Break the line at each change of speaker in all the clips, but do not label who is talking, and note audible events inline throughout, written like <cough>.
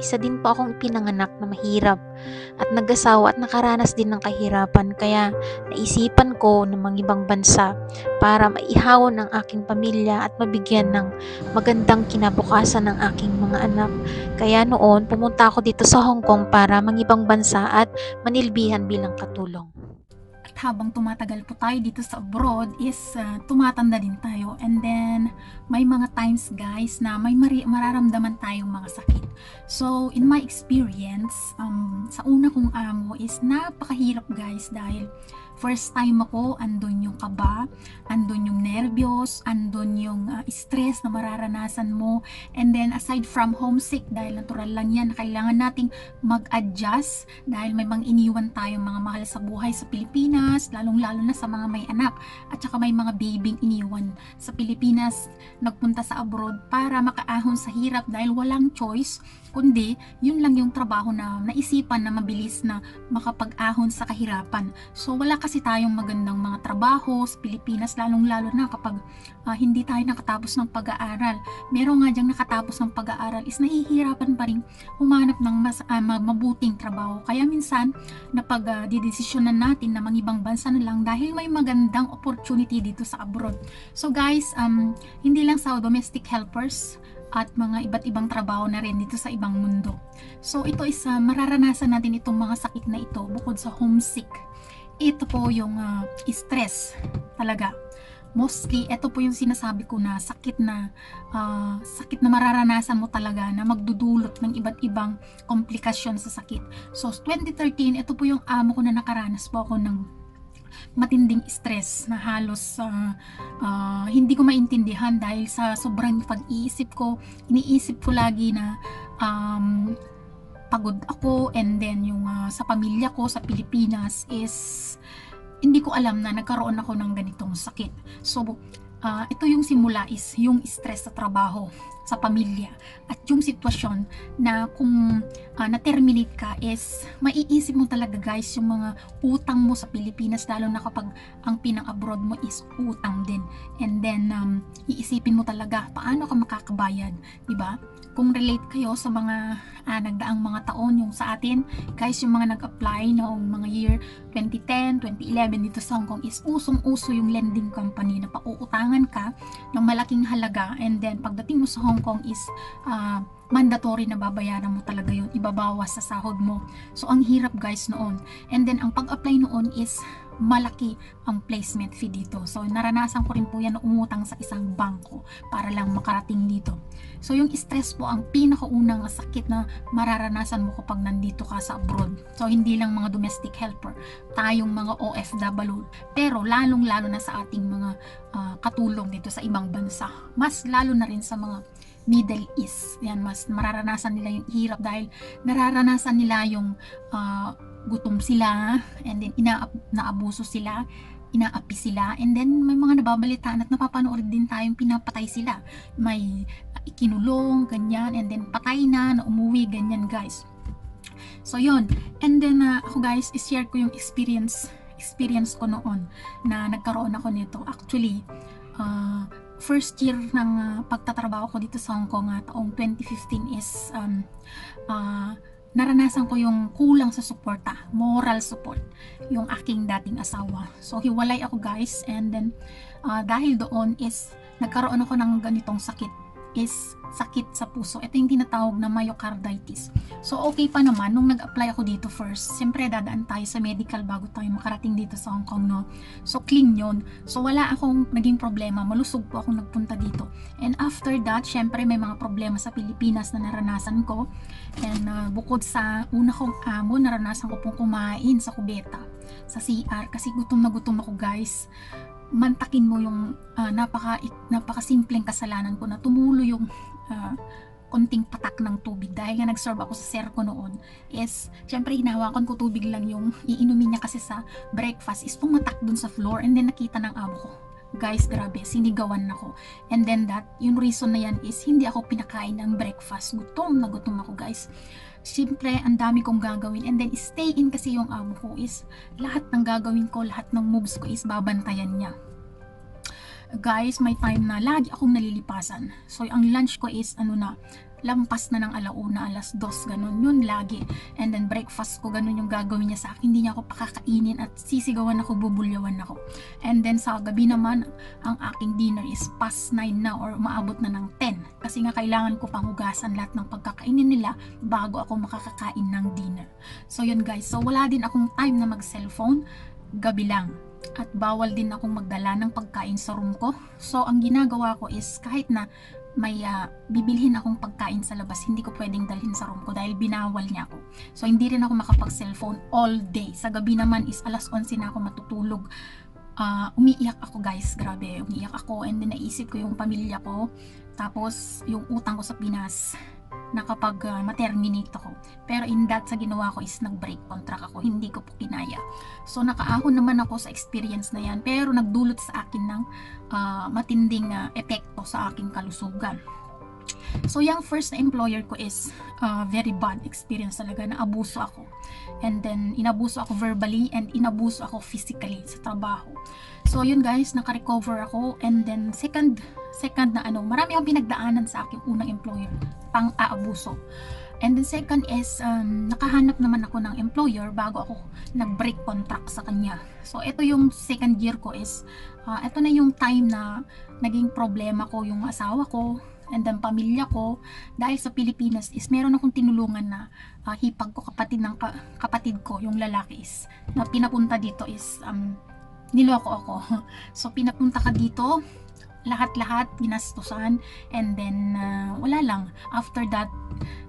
Isa din po akong ipinanganak na mahirap at nag-asawa at nakaranas din ng kahirapan kaya naisipan ko na mangibang bansa para maihawon ang aking pamilya at mabigyan ng magandang kinabukasan ng aking mga anak. Kaya noon pumunta ako dito sa Hong Kong para mangibang bansa at manilbihan bilang katulong.
At habang tumatagal po tayo dito sa abroad is ah, tumatanda din tayo. And then, may mga times guys na may mari- mararamdaman tayong mga sakit. So, in my experience, um, sa una kong amo is napakahirap guys dahil first time ako, andun yung kaba, andun yung nervyos, andun yung ah, stress na mararanasan mo. And then, aside from homesick, dahil natural lang yan, kailangan nating mag-adjust dahil may mga iniwan tayong mga mahal sa buhay sa Pilipinas, lalong-lalo na sa mga may anak at saka may mga babying iniwan sa Pilipinas nagpunta sa abroad para makaahon sa hirap dahil walang choice kundi yun lang yung trabaho na naisipan na mabilis na makapag-ahon sa kahirapan. So wala kasi tayong magandang mga trabaho sa Pilipinas lalong-lalo na kapag ah, hindi tayo nakatapos ng pag-aaral. Meron nga diyang nakatapos ng pag-aaral is nahihirapan pa rin humanap ng mas ma- mabuting trabaho. Kaya minsan napag uh, didesisyonan natin na mangibang bansa na lang dahil may magandang opportunity dito sa abroad. So guys, um, hindi lang sa domestic helpers at mga iba't ibang trabaho na rin dito sa ibang mundo. So ito is uh, mararanasan natin itong mga sakit na ito bukod sa homesick. Ito po yung uh, stress talaga. Mostly, ito po yung sinasabi ko na sakit na uh, sakit na mararanasan mo talaga na magdudulot ng iba't ibang komplikasyon sa sakit. So, 2013, ito po yung amo ko na nakaranas po ako ng matinding stress na halos uh, uh, hindi ko maintindihan dahil sa sobrang pag-iisip ko, iniisip ko lagi na um, pagod ako and then yung uh, sa pamilya ko sa Pilipinas is hindi ko alam na nagkaroon ako ng ganitong sakit. So, uh, ito yung simula is yung stress sa trabaho sa pamilya. At yung sitwasyon na kung uh, na-terminate ka is maiisip mo talaga guys yung mga utang mo sa Pilipinas lalo na kapag ang pinang abroad mo is utang din. And then um, iisipin mo talaga paano ka makakabayad di ba? Kung relate kayo sa mga ah, nagdaang mga taon yung sa atin guys yung mga nag-apply noong mga year 2010, 2011 dito sa Hong Kong is usong-uso yung lending company na pauutangan ka ng malaking halaga. And then pagdating mo sa Hong Kong is uh, mandatory na babayaran mo talaga yun ibabawas sa sahod mo so ang hirap guys noon and then ang pag-apply noon is malaki ang placement fee dito. So, naranasan ko rin po yan na umutang sa isang bangko para lang makarating dito. So, yung stress po ang pinakaunang sakit na mararanasan mo kapag nandito ka sa abroad. So, hindi lang mga domestic helper, tayong mga OFW, pero lalong-lalo na sa ating mga uh, katulong dito sa ibang bansa. Mas lalo na rin sa mga Middle East. Yan, mas mararanasan nila yung hirap dahil nararanasan nila yung uh, gutom sila and then ina naabuso sila inaapi sila and then may mga nababalitaan at napapanood din tayong pinapatay sila. May ikinulong ganyan and then patay na na umuwi ganyan guys. So yon and then uh, ako guys i-share ko yung experience experience ko noon na nagkaroon ako nito. Actually uh, first year ng uh, pagtatrabaho ko dito sa Hong Kong uh, taong 2015 is um, uh, naranasan ko yung kulang sa suporta, moral support, yung aking dating asawa. So, hiwalay ako guys and then uh, dahil doon is nagkaroon ako ng ganitong sakit is sakit sa puso. Ito yung tinatawag na myocarditis. So, okay pa naman, nung nag-apply ako dito first, siyempre dadaan tayo sa medical bago tayo makarating dito sa Hong Kong, no? So, clean yon So, wala akong naging problema. Malusog po akong nagpunta dito. And after that, siyempre may mga problema sa Pilipinas na naranasan ko. And uh, bukod sa una kong amo, naranasan ko pong kumain sa kubeta, sa CR, kasi gutom na gutom ako guys mantakin mo yung uh, napaka napakasimpleng kasalanan ko na tumulo yung uh, konting patak ng tubig. Dahil nga nag-serve ako sa sir ko noon is syempre hinahawakan ko tubig lang yung iinumin niya kasi sa breakfast is pumatak dun sa floor and then nakita ng amo ko. Guys grabe sinigawan ako. And then that yung reason na yan is hindi ako pinakain ng breakfast. Gutom na gutom ako guys Siyempre, ang dami kong gagawin. And then, stay in kasi yung amo ko is lahat ng gagawin ko, lahat ng moves ko is babantayan niya. Guys, may time na lagi akong nalilipasan. So, ang lunch ko is ano na, lampas na ng alauna, alas dos, ganun. Yun lagi. And then breakfast ko, ganun yung gagawin niya sa akin. Hindi niya ako pakakainin at sisigawan ako, bubulyawan ako. And then sa gabi naman, ang aking dinner is past 9 na or umaabot na ng 10. Kasi nga kailangan ko pang hugasan lahat ng pagkakainin nila bago ako makakakain ng dinner. So yun guys, so wala din akong time na mag-cellphone, gabi lang. At bawal din akong magdala ng pagkain sa room ko. So ang ginagawa ko is kahit na may ah, bibilhin akong pagkain sa labas, hindi ko pwedeng dalhin sa room ko dahil binawal niya ako. So hindi rin ako makapag-cellphone all day. Sa gabi naman is alas 11 na ako matutulog. Ah, umiiyak ako guys, grabe, umiiyak ako and then naisip ko yung pamilya ko. Tapos yung utang ko sa Pinas na kapag ah, ma-terminate ako. Pero in that sa ginawa ko is nag-break contract ako, hindi ko po kinaya. So nakaahon naman ako sa experience na yan, pero nagdulot sa akin ng ah, matinding ah, epekto sa aking kalusugan. So yung first employer ko is ah, very bad experience talaga, na abuso ako. And then inabuso ako verbally and inabuso ako physically sa trabaho. So yun guys, naka-recover ako and then second second na ano, marami akong pinagdaanan sa aking unang employer, pang aabuso. And then second is, um, nakahanap naman ako ng employer bago ako nag-break contract sa kanya. So ito yung second year ko is, uh, ito na yung time na naging problema ko yung asawa ko, and then pamilya ko dahil sa Pilipinas is meron akong tinulungan na uh, hipag ko kapatid ng ka- kapatid ko yung lalaki is na pinapunta dito is um, niloko ako <laughs> so pinapunta ka dito lahat-lahat ginastusan and then uh, wala lang. After that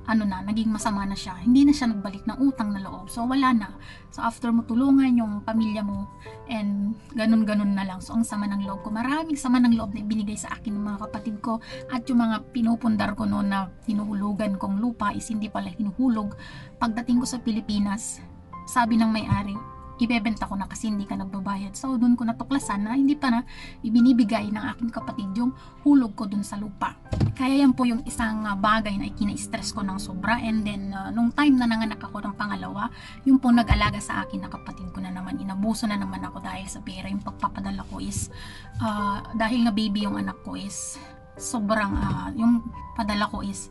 ano na naging masama na siya. Hindi na siya nagbalik ng utang na loob. So wala na. So after mo tulungan yung pamilya mo and ganun-ganun na lang. So ang sama ng loob ko. Maraming sama ng loob na ibinigay sa akin ng mga kapatid ko at yung mga pinupundar ko noon na hinuhulugan kong lupa is hindi pala hinuhulog. Pagdating ko sa Pilipinas sabi ng may-ari ibebenta ko na kasi hindi ka nagbabayad. So, doon ko natuklasan na hindi pa na ibinibigay ng aking kapatid yung hulog ko doon sa lupa. Kaya yan po yung isang ah, bagay na ikina-stress ko ng sobra. And then, ah, nung time na nanganak ako ng pangalawa, yung po nag-alaga sa akin na kapatid ko na naman, inabuso na naman ako dahil sa pera. Yung pagpapadala ko is, ah, dahil nga baby yung anak ko is, sobrang, ah, yung padala ko is,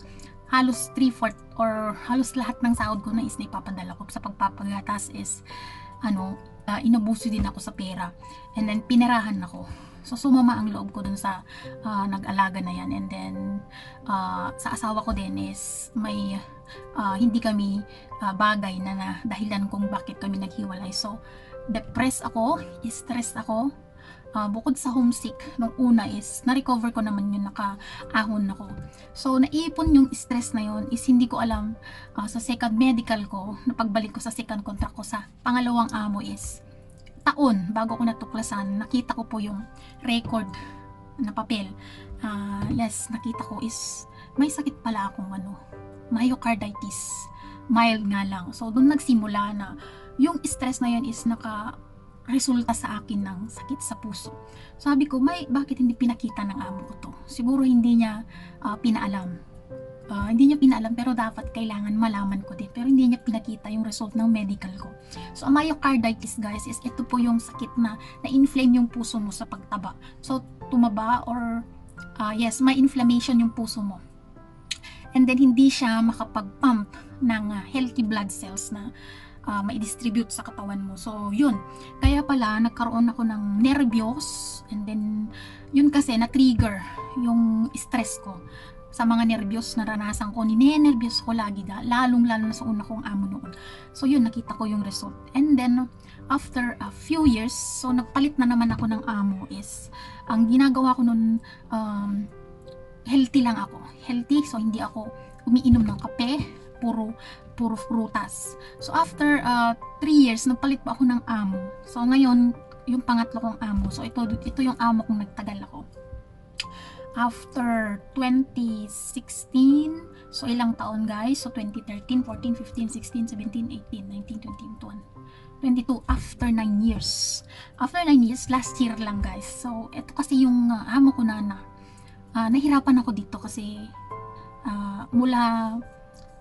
halos 3-4 or halos lahat ng sahod ko na is naipapadala ko sa pagpapagatas is ano, uh, inabuso din ako sa pera. And then, pinerahan ako. So, sumama ang loob ko dun sa ah, nag-alaga na yan. And then, ah, sa asawa ko din is may ah, hindi kami ah, bagay na, na dahilan kung bakit kami naghiwalay. So, depressed ako, stressed ako. Ah, bukod sa homesick, nung una is, na-recover ko naman yun, naka-ahon ako. So, naipon yung stress na yun is hindi ko alam ah, sa second medical ko, na pagbalik ko sa second contract ko sa pangalawang amo is taon bago ko natuklasan, nakita ko po yung record na papel. Ah, yes, nakita ko is may sakit pala akong ano, myocarditis. Mild nga lang. So, doon nagsimula na yung stress na yan is naka resulta sa akin ng sakit sa puso. Sabi ko, may bakit hindi pinakita ng amo ko to? Siguro hindi niya ah, pinaalam. Ah, hindi niya pinaalam pero dapat kailangan malaman ko din. Pero hindi niya pinakita yung result ng medical ko. So, ang myocarditis guys is ito po yung sakit na na-inflame yung puso mo sa pagtaba. So, tumaba or ah, yes, may inflammation yung puso mo. And then hindi siya makapag-pump ng ah, healthy blood cells na ah, mai-distribute sa katawan mo. So, yun. Kaya pala, nagkaroon ako ng nervyos. And then, yun kasi, na-trigger yung stress ko sa mga nervyos na naranasan ko. Ninenervyos ko lagi da, lalong lalo na sa una kong amo noon. So, yun, nakita ko yung result. And then, after a few years, so nagpalit na naman ako ng amo is, ang ginagawa ko noon, um, healthy lang ako. Healthy, so hindi ako umiinom ng kape, puro puro prutas. So after 3 years, nagpalit pa ako ng amo. So ngayon, yung pangatlo kong amo. So ito ito yung amo kong nagtagal ako. After 2016, so ilang taon guys? So 2013, 14, 15, 16, 17, 18, 19, 20, 21. 22 after 9 years. After 9 years, last year lang guys. So ito kasi yung uh, amo ko na na ah, nahirapan ako dito kasi ah, mula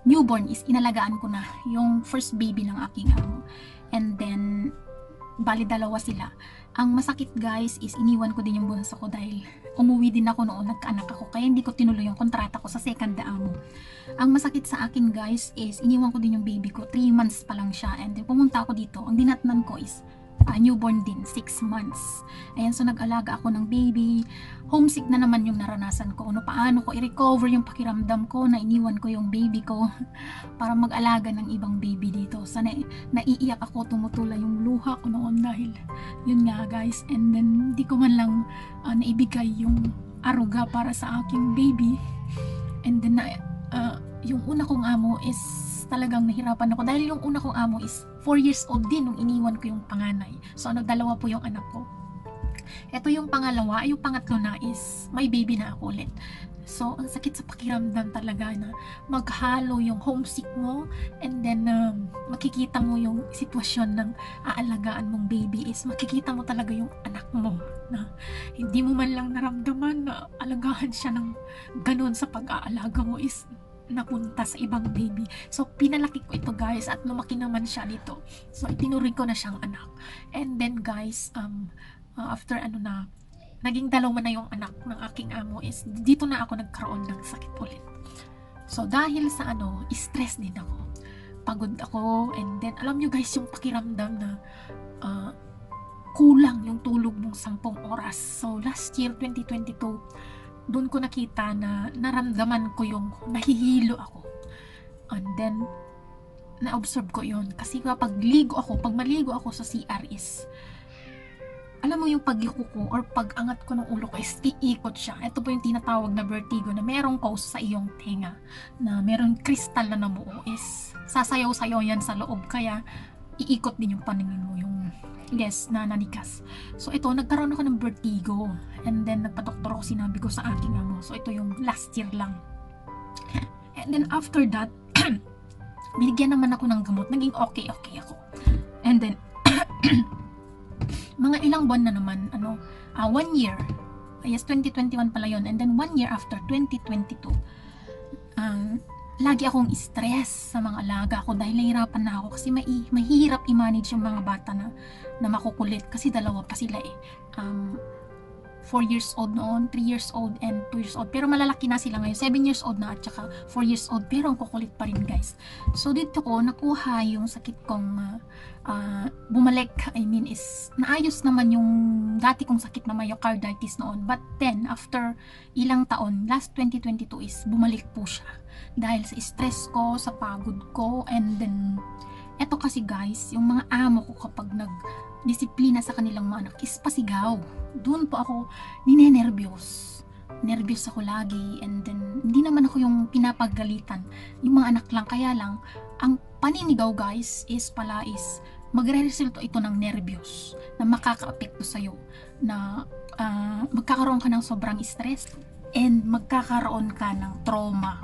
newborn is inalagaan ko na yung first baby ng aking amo. And then, bali dalawa sila. Ang masakit guys is iniwan ko din yung bunso ko dahil umuwi din ako noon nagkaanak ako kaya hindi ko tinuloy yung kontrata ko sa second amo. Ang masakit sa akin guys is iniwan ko din yung baby ko 3 months pa lang siya and then pumunta ako dito. Ang dinatnan ko is ah, newborn din 6 months. Ayan so nag-alaga ako ng baby. Homesick na naman yung naranasan ko. Ano paano ko i-recover yung pakiramdam ko na iniwan ko yung baby ko <laughs> para mag-alaga ng ibang baby dito. Sa na- naiiyak ako, tumutula yung luha ko noon dahil yun nga guys. And then, di ko man lang ah, naibigay yung aruga para sa aking baby. And then, ah, yung una kong amo is talagang nahirapan ako dahil yung una kong amo is 4 years old din nung iniwan ko yung panganay. So, nagdalawa po yung anak ko. Ito yung pangalawa, yung pangatlo na is may baby na ako ulit. So, ang sakit sa pakiramdam talaga na maghalo yung homesick mo and then um, makikita mo yung sitwasyon ng aalagaan mong baby is makikita mo talaga yung anak mo na hindi mo man lang naramdaman na alagaan siya ng ganun sa pag-aalaga mo is napunta sa ibang baby. So, pinalaki ko ito guys at lumaki naman siya dito. So, itinuring ko na siyang anak. And then guys, um, uh, after ano na, naging dalawa na yung anak ng aking amo is dito na ako nagkaroon ng sakit ulit. So, dahil sa ano, stress din ako. Pagod ako and then, alam nyo guys, yung pakiramdam na uh, kulang yung tulog mong 10 oras. So, last year, 2022, doon ko nakita na naramdaman ko yung nahihilo ako. And then, na-observe ko yon Kasi kapag ligo ako, pag maligo ako sa CR is, alam mo yung pagyuko ko or pag-angat ko ng ulo ko is iikot siya. Ito po yung tinatawag na vertigo na merong cause sa iyong tenga na merong kristal na namuo is sasayaw-sayaw yan sa loob kaya iikot din yung paningin mo yung yes na nanikas. So ito nagkaroon ako ng vertigo and then nagpa-doktor ako sinabi ko sa aking amo. So ito yung last year lang. And then after that <clears throat> binigyan naman ako ng gamot. Naging okay okay ako. And then <clears throat> mga ilang buwan na naman, ano, ah, one year, yes, 2021 pala yon and then one year after, 2022, um, lagi akong stress sa mga alaga ko dahil nahihirapan na ako kasi mai, mahirap i-manage yung mga bata na, na makukulit kasi dalawa pa sila eh. Um, 4 years old noon, 3 years old, and 2 years old. Pero malalaki na sila ngayon. 7 years old na at saka 4 years old. Pero ang kukulit pa rin guys. So dito ko nakuha yung sakit kong ah, bumalik. I mean is naayos naman yung dati kong sakit na myocarditis noon. But then after ilang taon, last 2022 is bumalik po siya. Dahil sa stress ko, sa pagod ko, and then eto kasi guys, yung mga amo ko kapag nag disiplina sa kanilang mga anak is pasigaw. Doon po ako ninenervyos. Nervyos ako lagi and then hindi naman ako yung pinapagalitan. Yung mga anak lang kaya lang ang paninigaw guys is pala is magre-resulta ito ng nervyos na makaka-apekto sa'yo na ah, magkakaroon ka ng sobrang stress and magkakaroon ka ng trauma.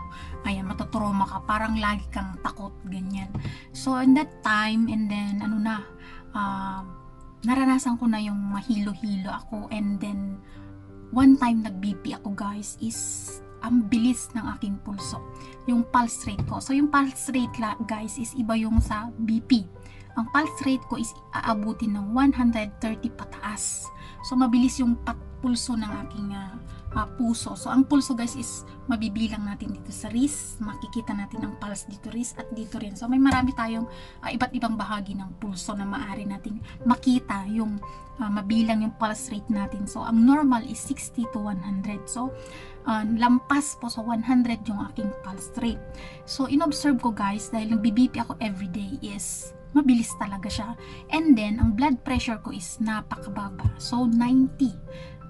Ayan, matatrauma ka. Parang lagi kang takot, ganyan. So, in that time, and then, ano na, ah, naranasan ko na yung mahilo-hilo ako and then one time nag-BP ako guys is ang bilis ng aking pulso. Yung pulse rate ko. So yung pulse rate la, guys is iba yung sa BP ang pulse rate ko is aabutin ng 130 pataas. So mabilis yung pat pulso ng aking ah, ah, puso so ang pulso guys is mabibilang natin dito sa wrist makikita natin ang pulse dito wrist at dito rin so may marami tayong ah, iba't ibang bahagi ng pulso na maaari nating makita yung ah, mabilang yung pulse rate natin. So, ang normal is 60 to 100. So, ah, lampas po sa 100 yung aking pulse rate. So, inobserve ko guys, dahil nagbi-BP ako everyday is mabilis talaga siya. And then, ang blood pressure ko is napakababa. So, 90.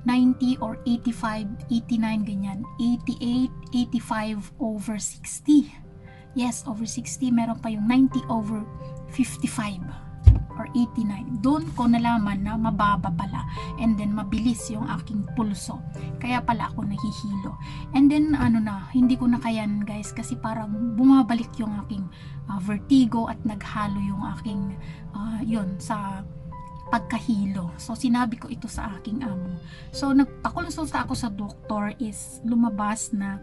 90 or 85, 89 ganyan. 88, 85 over 60. Yes, over 60. Meron pa yung 90 over 55 or 89. Doon ko nalaman na mababa pala and then mabilis yung aking pulso. Kaya pala ako nahihilo. And then ano na, hindi ko na kayan guys kasi parang bumabalik yung aking ah, vertigo at naghalo yung aking ah, yun sa pagkahilo. So, sinabi ko ito sa aking amo. So, nagpakonsulta ako sa doktor is lumabas na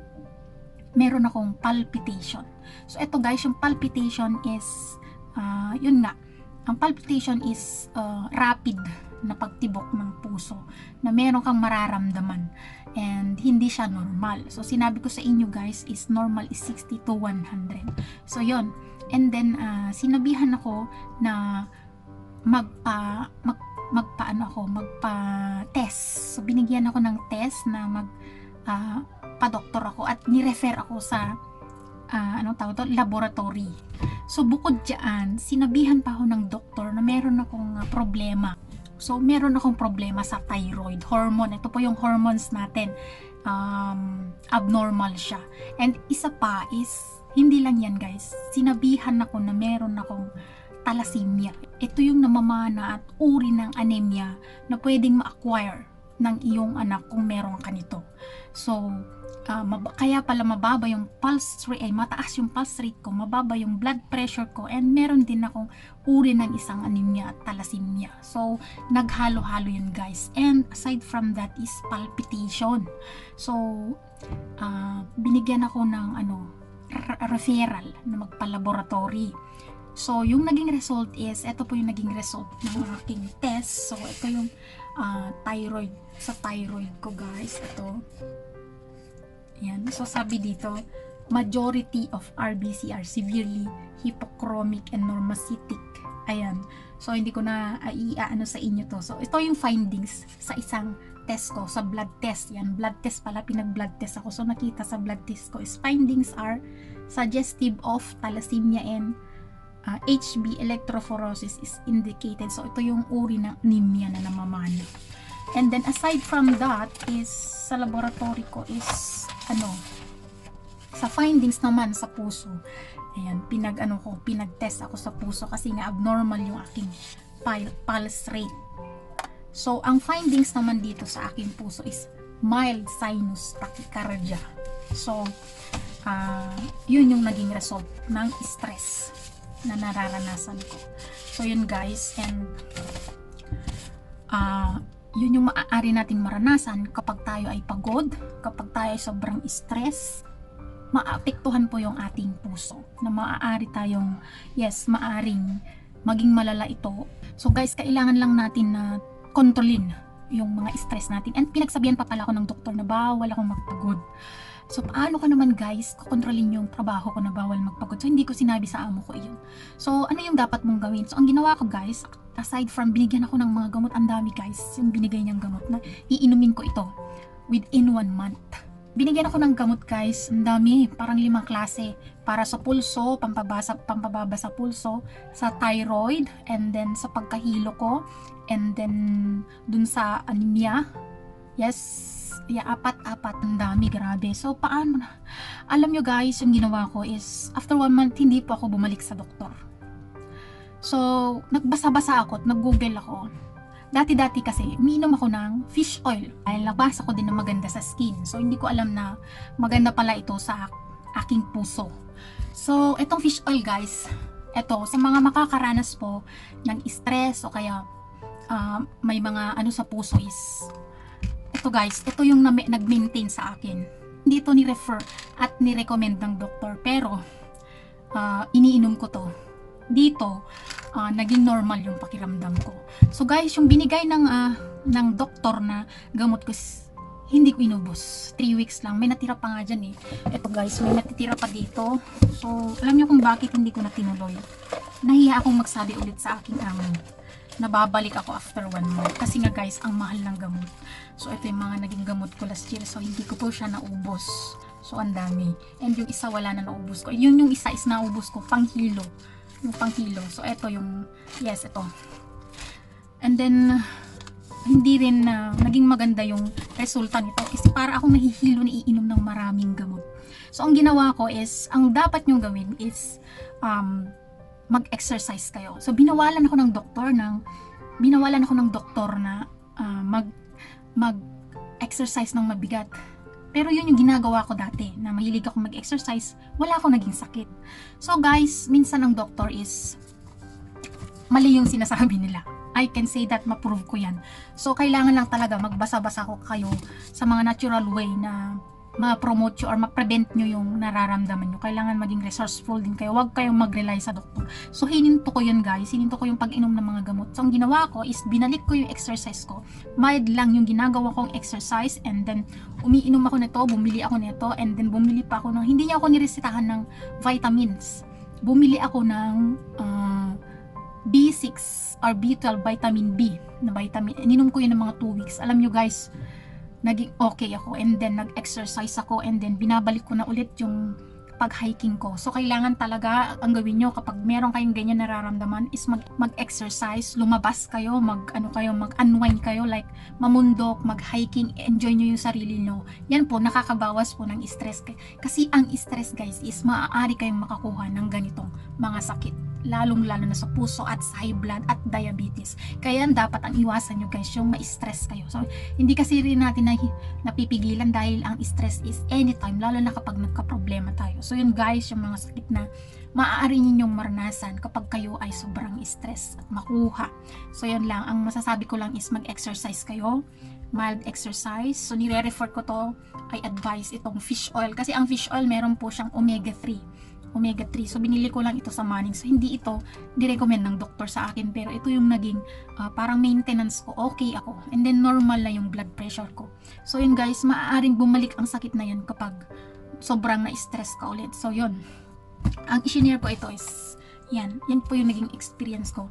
meron akong palpitation. So, ito guys, yung palpitation is, ah, yun nga, ang palpitation is uh, rapid na pagtibok ng puso na meron kang mararamdaman and hindi siya normal. So sinabi ko sa inyo guys is normal is 60 to 100. So yon. And then uh, sinabihan ako na magpa mag magpaano ako, magpa-test. So binigyan ako ng test na mag ah, pa-doktor ako at ni-refer ako sa ah, anong tawag to, laboratory. So bukod diyan, sinabihan pa ako ng doktor na meron akong ah, problema. So meron akong problema sa thyroid hormone. Ito po yung hormones natin. Um, abnormal siya. And isa pa is hindi lang yan guys. Sinabihan ako na meron akong thalassemia. Ito yung namamana at uri ng anemia na pwedeng ma-acquire ng iyong anak kung meron ka nito. So, ah, mab- kaya pala mababa yung pulse rate, ay mataas yung pulse rate ko, mababa yung blood pressure ko, and meron din akong uri ng isang anemia at thalassemia. So, naghalo-halo yun guys. And aside from that is palpitation. So, ah, binigyan ako ng ano, referral na magpa-laboratory. So, yung naging result is, ito po yung naging result ng aking test. So, ito yung ah, thyroid, sa thyroid ko guys. Ito. Yan. So, sabi dito, majority of RBC are severely hypochromic and normocytic. Ayan. So, hindi ko na ah, i-ano sa inyo to. So, ito yung findings sa isang test ko, sa blood test. Yan, blood test pala, pinag-blood test ako. So, nakita sa blood test ko is findings are suggestive of thalassemia and uh, HB electrophoresis is indicated. So, ito yung uri ng anemia na namamana. And then, aside from that, is sa laboratory ko is, ano, sa findings naman sa puso. Ayan, pinag, ano ko, pinag-test ako sa puso kasi nga abnormal yung aking pul- pulse rate. So, ang findings naman dito sa aking puso is mild sinus tachycardia. So, ah, yun yung naging result ng stress na nararanasan ko. So yun guys, and ah yun yung maaari nating maranasan kapag tayo ay pagod, kapag tayo ay sobrang stress, maapektuhan po yung ating puso na maaari tayong, yes, maaring maging malala ito. So guys, kailangan lang natin na kontrolin yung mga stress natin. And pinagsabihan pa pala ako ng doktor na bawal akong magpagod. So, paano ko naman guys, kukontrolin yung trabaho ko na bawal magpagod? So, hindi ko sinabi sa amo ko iyon. So, ano yung dapat mong gawin? So, ang ginawa ko guys, aside from binigyan ako ng mga gamot, ang dami guys, yung binigay niyang gamot na iinumin ko ito within one month. Binigyan ako ng gamot guys, ang dami, parang limang klase. Para sa pulso, pampabasa, pampababa sa pulso, sa thyroid, and then sa pagkahilo ko, and then dun sa anemia. Yes, yeah, apat-apat. Ang dami, grabe. So, paano na? Alam nyo guys, yung ginawa ko is, after one month, hindi po ako bumalik sa doktor. So, nagbasa-basa ako at nag-google ako. Dati-dati kasi, umiinom ako ng fish oil. Dahil nabasa ko din na maganda sa skin. So, hindi ko alam na maganda pala ito sa aking puso. So, itong fish oil guys, ito, sa mga makakaranas po ng stress o kaya ah, may mga ano sa puso is ito guys, ito yung na- nag-maintain sa akin. Hindi ito ni-refer at ni-recommend ng doktor pero ah, iniinom ko to. Dito, ah, naging normal yung pakiramdam ko. So guys, yung binigay ng ah, ng doktor na gamot ko hindi ko inubos. 3 weeks lang. May natira pa nga dyan eh. Ito guys, may natitira pa dito. So, alam niyo kung bakit hindi ko na tinuloy. Nahiya akong magsabi ulit sa aking amo na babalik ako after one month. Kasi nga guys, ang mahal ng gamot. So, ito yung mga naging gamot ko last year. So, hindi ko po siya naubos. So, ang dami. And yung isa wala na naubos ko. Yun yung isa is naubos ko, panghilo. Yung panghilo. So, ito yung, yes, ito. And then, hindi rin na naging maganda yung resulta nito kasi para akong nahihilo na iinom ng maraming gamot. So, ang ginawa ko is, ang dapat nyong gawin is, um, mag-exercise kayo. So, binawalan ako ng doktor ng, binawalan ako ng doktor na ah, mag, mag-exercise ng mabigat. Pero yun yung ginagawa ko dati, na mahilig ako mag-exercise, wala akong naging sakit. So guys, minsan ang doktor is, mali yung sinasabi nila. I can say that ma-prove ko yan. So, kailangan lang talaga magbasa-basa ko kayo sa mga natural way na ma-promote nyo or ma-prevent nyo yung nararamdaman nyo. Kailangan maging resourceful din kayo. Huwag kayong mag-rely sa doktor. So, hininto ko yun guys. Hininto ko yung pag-inom ng mga gamot. So, ang ginawa ko is binalik ko yung exercise ko. Mild lang yung ginagawa kong exercise and then umiinom ako nito, bumili ako nito and then bumili pa ako ng, hindi niya ako niresetahan ng vitamins. Bumili ako ng ah, B6 or B12 vitamin B na vitamin. Ininom ko yun ng mga 2 weeks. Alam nyo guys, naging okay ako and then nag-exercise ako and then binabalik ko na ulit yung pag-hiking ko. So, kailangan talaga ang gawin nyo kapag meron kayong ganyan nararamdaman is mag- mag-exercise, lumabas kayo, mag, ano kayo, mag-unwind kayo, like mamundok, mag-hiking, enjoy nyo yung sarili nyo. Yan po, nakakabawas po ng stress. Kasi ang stress guys is maaari kayong makakuha ng ganitong mga sakit lalong-lalo na sa puso at sa high blood at diabetes. Kaya dapat ang iwasan nyo guys yung ma-stress kayo. So, hindi kasi rin natin na, napipigilan dahil ang stress is anytime, lalo na kapag nagka-problema tayo. So, yun guys, yung mga sakit na maaari ninyong maranasan kapag kayo ay sobrang stress at makuha. So, yun lang. Ang masasabi ko lang is mag-exercise kayo mild exercise. So, nire-refer ko to, I advise itong fish oil. Kasi ang fish oil, meron po siyang omega-3 omega-3. So, binili ko lang ito sa Manning. So, hindi ito di-recommend ng doktor sa akin. Pero ito yung naging ah, parang maintenance ko. Okay ako. And then, normal na yung blood pressure ko. So, yun guys, maaaring bumalik ang sakit na yan kapag sobrang na-stress ka ulit. So, yun. Ang isinare ko ito is, yan. Yan po yung naging experience ko.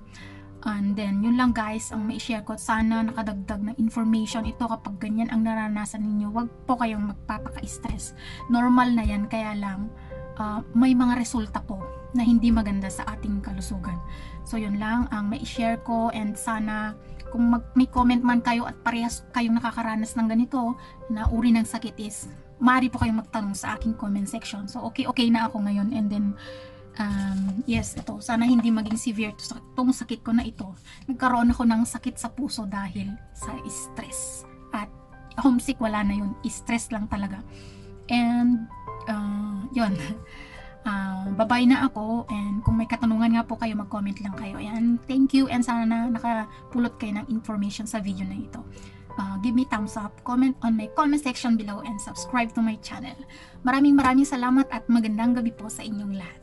And then, yun lang guys, ang mai-share ko. Sana nakadagdag ng information ito kapag ganyan ang naranasan ninyo. Huwag po kayong magpapaka-stress. Normal na yan, kaya lang, ah, may mga resulta po na hindi maganda sa ating kalusugan. So, yun lang ang mai-share ko and sana kung mag, may comment man kayo at parehas kayong nakakaranas ng ganito na uri ng sakit is maaari po kayong magtanong sa aking comment section. So, okay, okay na ako ngayon and then um, yes, ito, sana hindi maging severe to, tong sakit ko na ito. Nagkaroon ako ng sakit sa puso dahil sa stress. At homesick, wala na yun. Stress lang talaga. And, uh, yun. <laughs> Uh, babay na ako and kung may katanungan nga po kayo mag-comment lang kayo. Ayan thank you and sana na nakapulot kayo ng information sa video na ito. Uh, give me thumbs up comment on my comment section below and subscribe to my channel. Maraming maraming salamat at magandang gabi po sa inyong lahat